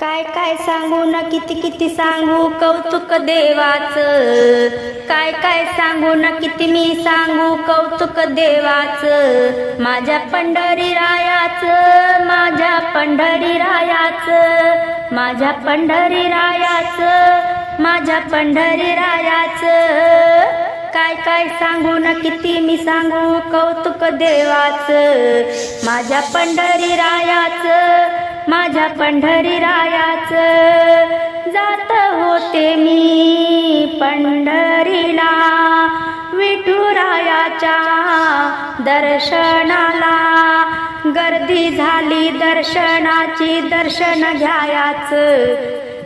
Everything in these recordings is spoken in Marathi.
काय काय सांगू ना किती किती सांगू कौतुक देवाचं? काय काय सांगू ना किती मी सांगू कौतुक देवाचं? माझ्या पंढरी रायाचं माझ्या पंढरी रायाचं माझ्या पंढरी रायाचं माझ्या पंढरी रायाचं. काय काय सांगू न किती मी सांगू? कौतुक देवाच. माझ्या पंढरी रायाचं. माझ्या पंढरी रायाच. जात होते मी पंढरीला. विठुरायाच्या दर्शनाला. गर्दी झाली दर्शनाची दर्शन घ्यायाचं.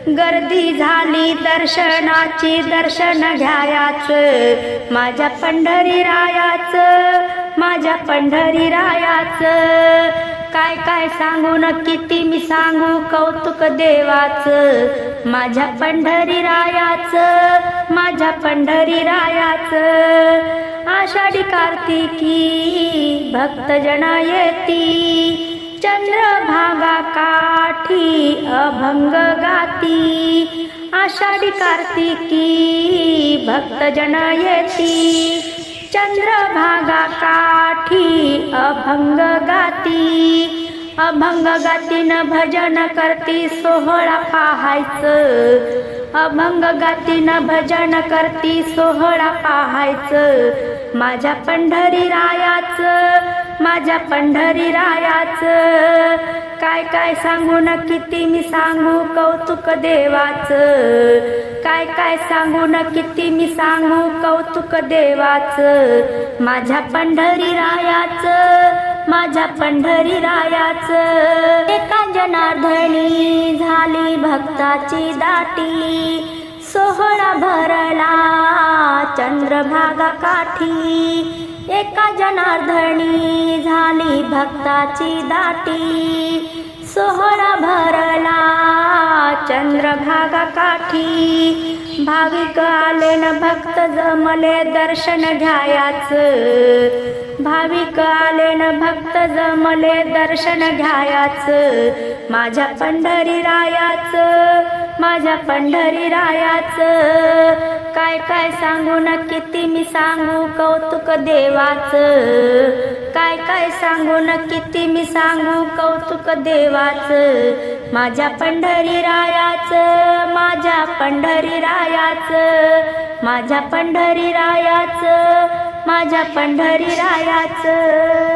गर्दी झाली दर्शनाची दर्शन घ्यायाचं. माझ्या पंढरी रायाचं माझ्या पंढरी रायाचं काय काय सांगू न किती मी सांगू कौतुक देवाच. माझ्या पंढरी रायाचं माझ्या पंढरी रायाचं आषाढी कार्तिकी भक्तजना येती चंद्रभागा काठी अभंग गाती आषाढी कार्तिकी भक्तजन येती. चंद्रभागा काठी अभंग गाती अभंग गातीन भजन करती सोहळा पाहायचं. अभंग गातीन भजन करती सोहळा पाहायचं. माझ्या पंढरी रायाचं माझ्या पंढरी रायाचं काय काय सांगू न किती मी सांगू कौतुक देवाचं. काय काय सांगू न किती मी सांगू कौतुक देवाचं. माझ्या पंढरी रायाचं माझ्या पंढरी रायाचं एका जनार्दनी झाली भक्ताची दाटी. सोहळा भरला. चंद्रभागा काठी एका जनार्दनी झाली भक्ताची दाटी. सोहळा भरला. चंद्रभागा काठी भाविक आले न भक्त जमले दर्शन घ्यायाचं. भाविक आले न भक्त जमले दर्शन घ्यायाचं. माझ्या पंढरी रायाचं. माझ्या पंढरी रायाचं काय काय सांगू न किती मी सांगू कौतुक देवाचं. काय काय सांगू न किती मी सांगू कौतुक देवाचं. माझ्या पंढरी रायाचं माझ्या पंढरी रायाचं माझ्या पंढरी रायाचं माझ्या पंढरी रायाचं